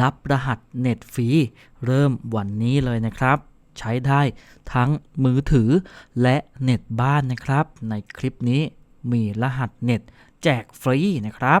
รับรหัสเน็ตฟรีเริ่มวันนี้เลยนะครับ ใช้ได้ทั้งมือถือและเน็ตบ้านนะครับ ในคลิปนี้มีรหัสเน็ตแจกฟรีนะครับ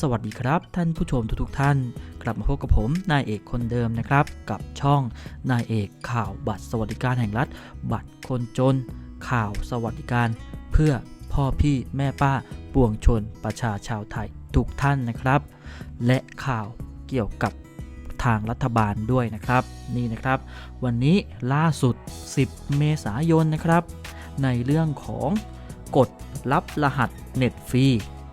สวัสดีครับ ท่านผู้ชมทุกๆท่าน กลับมาพบกับผมนายเอกคนเดิมนะครับ กับช่องนายเอกข่าวบัตรสวัสดิการแห่งรัฐ บัตรคนจน ข่าวสวัสดิการ เพื่อพ่อพี่แม่ป้าปวงชนประชาชาวไทยทุกท่านนะครับ และข่าวเกี่ยวกับทางรัฐบาลด้วยนะครับ นี่นะครับ วันนี้ล่าสุด 10 เมษายนนะครับ ในเรื่องของกดรับรหัสเน็ตฟรี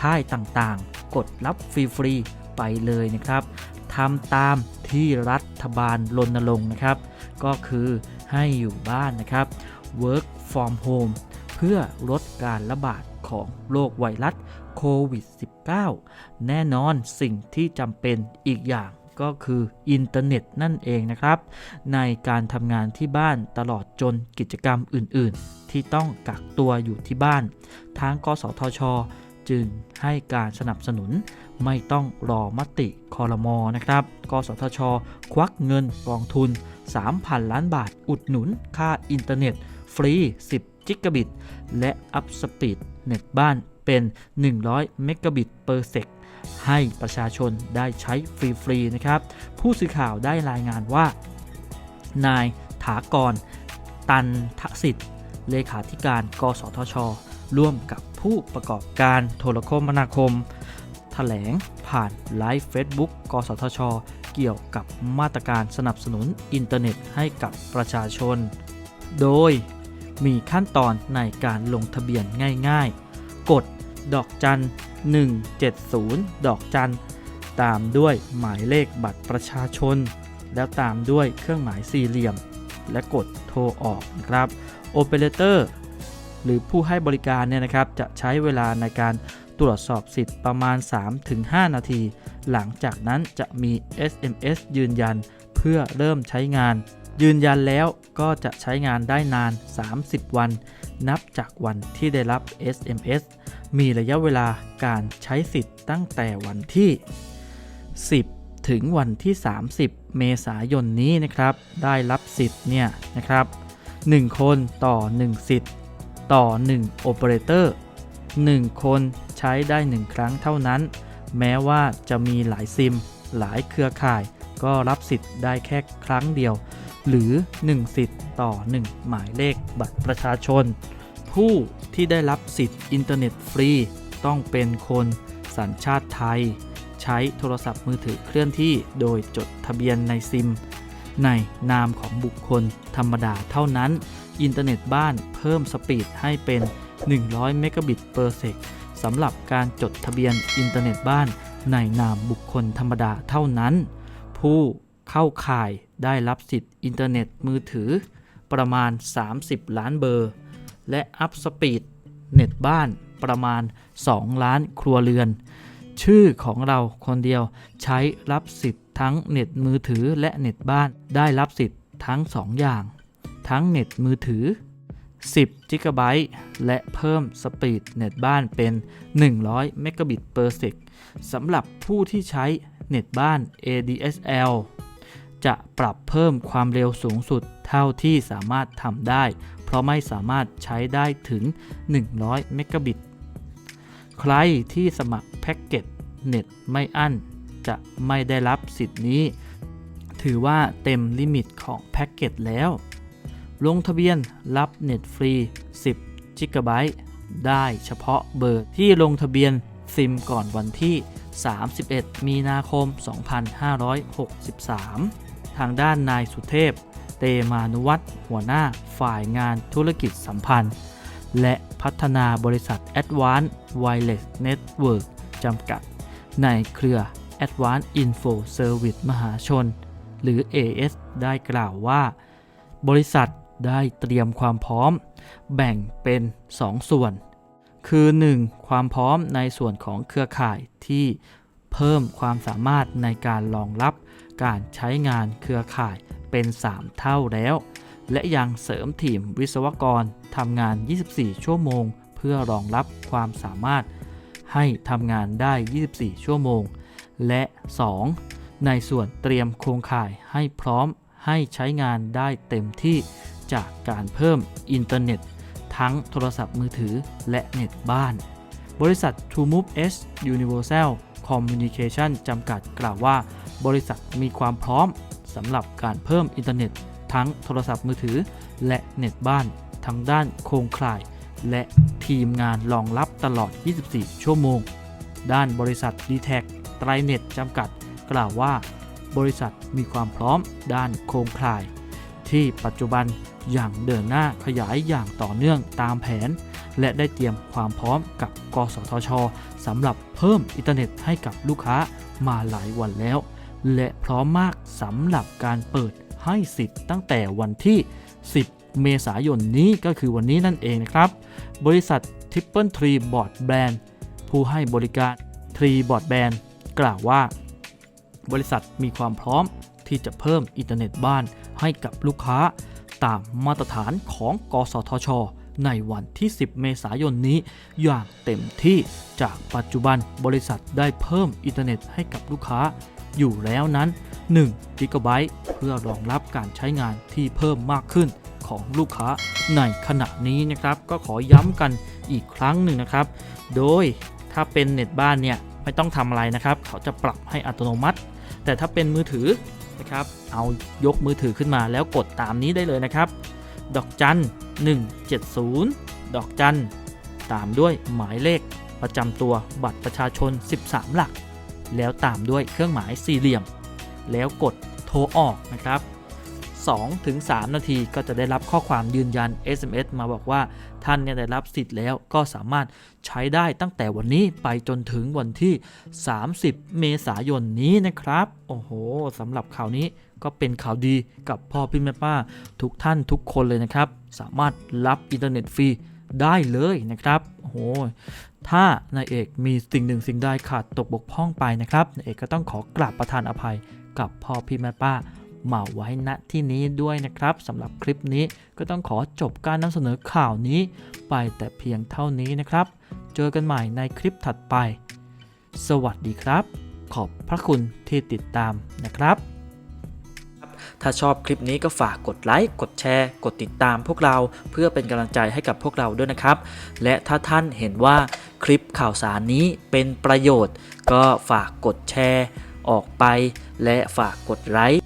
ค่ายต่างๆ กดรับฟรีๆไปเลยนะครับทำตามที่รัฐบาลรณรงค์นะครับ ก็คือให้อยู่บ้านนะครับ work from home เพื่อลดการระบาดของโรคไวรัสโควิด -19 แน่นอนสิ่งที่จำเป็นอีกอย่างก็คืออินเทอร์เน็ตนั่นเองนะครับ ในการทำงานที่บ้านตลอดจนกิจกรรมอื่น ๆ ที่ต้องกักตัวอยู่ที่บ้าน ทางกสทช จึงให้การสนับสนุนไม่ต้องรอมติคอรมอนะครับ กสทช ควักเงินกองทุน 3,000 ล้านบาทอุดหนุนค่าอินเทอร์เน็ต ฟรี 10 จิกะบิต และอัพสปีดเน็ตบ้านเป็น 100 เมกะบิตเปอร์เซกให้ประชาชนได้ใช้ฟรีๆนะครับ ผู้สื่อข่าวได้รายงานว่า นายถากร ตันทสิทธิ์ เลขาธิการ กสทช ร่วมกับผู้ประกอบการโทรคมนาคม แถลงผ่านไลฟ์เฟซบุ๊กกสทช เกี่ยวกับมาตรการสนับสนุนอินเทอร์เน็ตให้กับประชาชน โดยมีขั้นตอนในการลงทะเบียนง่ายๆ กดดอกจัน 170 ดอกจัน ตามด้วยหมายเลขบัตรประชาชน แล้วตามด้วยเครื่องหมายสี่เหลี่ยม และกดโทรออกนะครับ โอเปอเรเตอร์ หรือผู้ให้บริการเนี่ยนะครับจะใช้เวลาในการตรวจสอบสิทธิ์ประมาณ 3-5 นาที หลังจากนั้นจะมี SMS ยืนยันเพื่อเริ่มใช้งาน ยืนยันแล้วก็จะใช้งานได้นาน 30 วัน นับจากวันที่ได้รับ SMS มีระยะเวลาการใช้สิทธิ์ตั้งแต่วันที่ 10 ถึงวันที่ 30 เมษายนนี้นะครับ ได้รับสิทธิ์เนี่ยนะครับ 1 คนต่อ 1 สิทธิ์ ต่อ 1 โอเปอเรเตอร์ 1 คนใช้ได้ 1 ครั้งเท่านั้น แม้ว่าจะมีหลายซิม หลายเครือข่าย ก็รับสิทธิ์ได้แค่ครั้งเดียว หรือ 1 สิทธิ์ต่อ 1 หมายเลขบัตรประชาชน ผู้ที่ได้รับสิทธิ์อินเทอร์เน็ตฟรี ต้องเป็นคนสัญชาติไทย ใช้โทรศัพท์มือถือเคลื่อนที่โดยจดทะเบียนในซิม ในนามของบุคคลธรรมดาเท่านั้น อินเทอร์เน็ตบ้านเพิ่มสปีดให้เป็น 100 เมกะบิตเปอร์เซกสำหรับการจดทะเบียนอินเทอร์เน็ตบ้านในนามบุคคลธรรมดาเท่านั้น ผู้เข้าข่ายได้รับสิทธิ์อินเทอร์เน็ตมือถือ ประมาณ 30 ล้านเบอร์ และอัพสปีดเน็ตบ้านประมาณ 2 ล้านครัวเรือน ชื่อของเราคนเดียวใช้รับสิทธิ์ทั้งเน็ตมือถือและเน็ตบ้านได้รับสิทธิ์ทั้ง 2 อย่าง ทั้งเน็ตมือถือ 10 g b และเพิ่มสปีดเน็ตบ้านเป็น 100เมกะบิตเปอร์เซกสำหรับผู้ที่ใช้เน็ตบ้าน ADSL จะปรับเพิ่มความเร็วสูงสุดเท่าที่สามารถทำได้ เพราะไม่สามารถใช้ได้ถึง 100 เมกะบิต ใครที่สมัครแพ็กเกจเน็ตไม่อั้น จะไม่ได้รับสิทธิ์นี้ ถือว่าเต็มลิมิตของแพ็กเกจแล้ว ลงทะเบียนรับเน็ตฟรี 10 g b ได้เฉพาะเบอร์ที่ลงทะเบียนซิมก่อนวันที่ 31 มีนาคม 2563 ทางด้านนายสุเทพ เตมานุวัตรหัวหน้าฝ่ายงานธุรกิจสัมพันธ์ และพัฒนาบริษัท Advanced Wireless Network จำกัด ในเครือ Advanced Info Service มหาชน หรือ AS ได้กล่าวว่า บริษัท ได้เตรียมความพร้อม แบ่งเป็น 2 ส่วน คือ 1. ความพร้อมในส่วนของเครือข่ายที่เพิ่มความสามารถในการรองรับการใช้งานเครือข่ายเป็น 3 เท่าแล้ว และยังเสริมทีมวิศวกรทำงาน 24 ชั่วโมง เพื่อรองรับความสามารถ ให้ทำงานได้ 24 ชั่วโมง และ 2. ในส่วนเตรียมโครงข่ายให้พร้อมให้ใช้งานได้เต็มที่ จากการเพิ่มอินเทอร์เน็ต ทั้งโทรศัพท์มือถือและเน็ตบ้าน บริษัท TrueMove S Universal Communication จำกัดกล่าวว่า บริษัทมีความพร้อมสำหรับการเพิ่มอินเทอร์เน็ต ทั้งโทรศัพท์มือถือ และเน็ตบ้าน ทั้งด้านโครงข่าย และทีมงานรองรับตลอด 24 ชั่วโมง ด้านบริษัท d t แทไตรเน็ตจำกัด กล่าวว่า บริษัทมีความพร้อมด้านโครงข่าย ที่ปัจจุบันอย่างเดินหน้าขยายอย่างต่อเนื่องตามแผน และได้เตรียมความพร้อมกับกสทชสำหรับเพิ่มอินเทอร์เน็ตให้กับลูกค้ามาหลายวันแล้ว และพร้อมมากสำหรับการเปิดให้สิทธิ์ตั้งแต่วันที่ 10 เมษายนนี้ก็คือวันนี้นั่นเองนะครับ บริษัท Triple Tree Broadband ผู้ให้บริการ Tree Broadband กล่าวว่า บริษัทมีความพร้อม ที่จะเพิ่มอินเทอร์เน็ตบ้านให้กับลูกค้า ตามมาตรฐานของกสทช ในวันที่ 10 เมษายนนี้ อย่างเต็มที่จากปัจจุบันบริษัทได้เพิ่มอินเทอร์เน็ตให้กับลูกค้า อยู่แล้วนั้น1 g b เพื่อรองรับการใช้งานที่เพิ่มมากขึ้นของลูกค้าในขณะนี้นะครับก็ขอย้ำกันอีกครั้งหนึ่งนะครับ โดยถ้าเป็นเน็ตบ้านเนี่ยไม่ต้องทำอะไรนะครับ เขาจะปรับให้อัตโนมัติ แต่ถ้าเป็นมือถือ นะครับ เอายกมือถือขึ้นมาแล้วกดตามนี้ได้เลยนะครับ ดอกจัน 170 ดอกจัน ตามด้วยหมายเลขประจำตัวบัตรประชาชน 13 หลัก แล้วตามด้วยเครื่องหมายสี่เหลี่ยม แล้วกดโทรออกนะครับ 2-3ถึง3นาทีก็จะได้รับข้อความยืนยัน SMS มาบอกว่าท่านเนี่ยได้รับสิทธิ์แล้วก็สามารถใช้ได้ตั้งแต่วันนี้ไปจนถึงวันที่ 30 เมษายนนี้นะครับ โอ้โหสำหรับข่าวนี้ก็เป็นข่าวดีกับพ่อพี่แม่ป้า ทุกท่านทุกคนเลยนะครับ สามารถรับอินเทอร์เน็ตฟรีได้เลยนะครับ โอ้โห ถ้านายเอกมีสิ่งหนึ่งสิ่งใดขาดตกบกพร่องไปนะครับ นายเอกก็ต้องขอกราบประทานอภัยกับพ่อพี่แม่ป้า มาไว้ณที่นี้ด้วยนะครับสำหรับคลิปนี้ก็ต้องขอจบการนำเสนอข่าวนี้ ไปแต่เพียงเท่านี้นะครับ เจอกันใหม่ในคลิปถัดไป สวัสดีครับ ขอบพระคุณที่ติดตามนะครับถ้าชอบคลิปนี้ก็ฝากกดไลค์ กดแชร์ กดติดตามพวกเราเพื่อเป็นกำลังใจให้กับพวกเราด้วยนะครับ และถ้าท่านเห็นว่าคลิปข่าวสารนี้เป็นประโยชน์ ก็ฝากกดแชร์ออกไป และฝากกดไลค์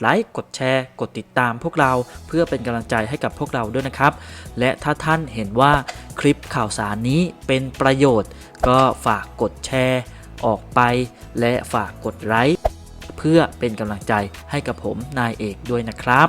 ไลค์ กดแชร์ กดติดตามพวกเราเพื่อเป็นกำลังใจให้กับพวกเราด้วยนะครับ และถ้าท่านเห็นว่าคลิปข่าวสารนี้เป็นประโยชน์ ก็ฝากกดแชร์ ออกไป และฝากกดไลค์เพื่อเป็นกำลังใจให้กับผมนายเอกด้วยนะครับ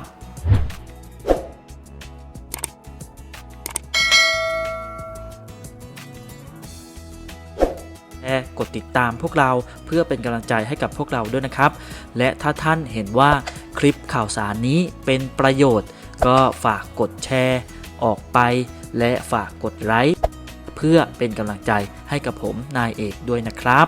แชร์กดติดตามพวกเราเพื่อเป็นกำลังใจให้กับพวกเราด้วยนะครับ และถ้าท่านเห็นว่า คลิปข่าวสารนี้เป็นประโยชน์ ก็ฝากกดแชร์ ออกไป และฝากกดไลค์เพื่อเป็นกำลังใจให้กับผมนายเอกด้วยนะครับ